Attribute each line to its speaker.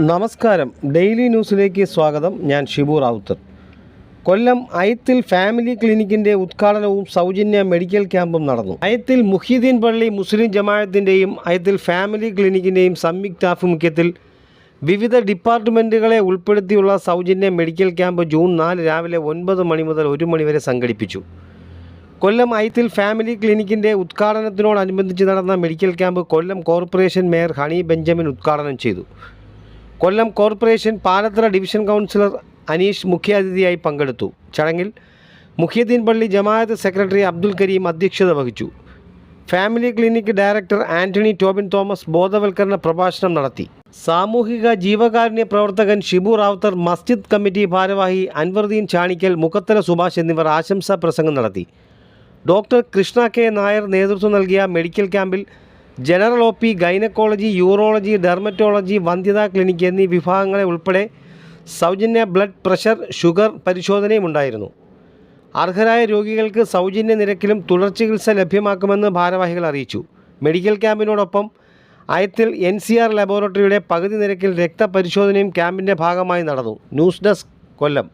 Speaker 1: നമസ്കാരം. ഡെയിലി ന്യൂസിലേക്ക് സ്വാഗതം. ഞാൻ ഷിബു റാവുത്തർ. കൊല്ലം അയത്തിൽ ഫാമിലി ക്ലിനിക്കിന്റെ ഉദ്ഘാടനവും സൗജന്യ മെഡിക്കൽ ക്യാമ്പും നടന്നു. അയത്തിൽ മുഹീദ്ദീൻ പള്ളി മുസ്ലിം ജമാഅത്തിന്റെയും അയത്തിൽ ഫാമിലി ക്ലിനിക്കിന്റെയും സംയുക്താഭിമുഖ്യത്തിൽ വിവിധ ഡിപ്പാർട്ട്മെന്റുകളെ ഉൾപ്പെടുത്തിയുള്ള സൗജന്യ മെഡിക്കൽ ക്യാമ്പ് ജൂൺ നാല് രാവിലെ ഒൻപത് മണി മുതൽ ഒരു മണി വരെ സംഘടിപ്പിച്ചു. കൊല്ലം അയത്തിൽ ഫാമിലി ക്ലിനിക്കിന്റെ ഉദ്ഘാടനത്തിനോടനുബന്ധിച്ച് നടന്ന medical camp Kollam corporation mayor Honey Benjamin ഉദ്ഘാടനം ചെയ്തു. Kollam corporation Palathara division councillor Aneesh മുഖ്യാതിഥിയായി പങ്കെടുത്തു. ചടങ്ങിൽ മുഖ്യദ്ദീൻ പള്ളി ജമാഅത്ത് സെക്രട്ടറി അബ്ദുൽ കരീം അധ്യക്ഷത വഹിച്ചു. Family clinic director Antony Tobin Thomas ബോധവൽക്കരണ പ്രഭാഷണം നടത്തി. സാമൂഹിക ജീവകാരുണ്യ പ്രവർത്തകൻ ഷിബു റാവുത്തർ മസ്ജിദ് കമ്മിറ്റി ഭാരവാഹി അൻവർദീൻ ചാണിക്കൽ മുഖത്തല സുഭാഷ് എന്നിവർ ആശംസാ പ്രസംഗം നടത്തി. ഡോക്ടർ കൃഷ്ണ കെ നായർ നേതൃത്വം നൽകിയ മെഡിക്കൽ ക്യാമ്പിൽ general O P gynaecology urology dermatology വന്ധ്യതാ clinic എന്നീ വിഭാഗങ്ങളെ ഉൾപ്പെടെ സൗജന്യ ബ്ലഡ് പ്രഷർ ഷുഗർ പരിശോധനയും ഉണ്ടായിരുന്നു. അർഹരായ രോഗികൾക്ക് സൗജന്യ നിരക്കിലും തുടർ ചികിത്സ ലഭ്യമാക്കുമെന്ന് ഭാരവാഹികൾ അറിയിച്ചു. മെഡിക്കൽ ക്യാമ്പിനോടൊപ്പം അയത്തിൽ എൻ സി ആർ ലബോറട്ടറിയുടെ പകുതി നിരക്കിൽ രക്തപരിശോധനയും ക്യാമ്പിന്റെ ഭാഗമായി നടന്നു. News desk Kollam.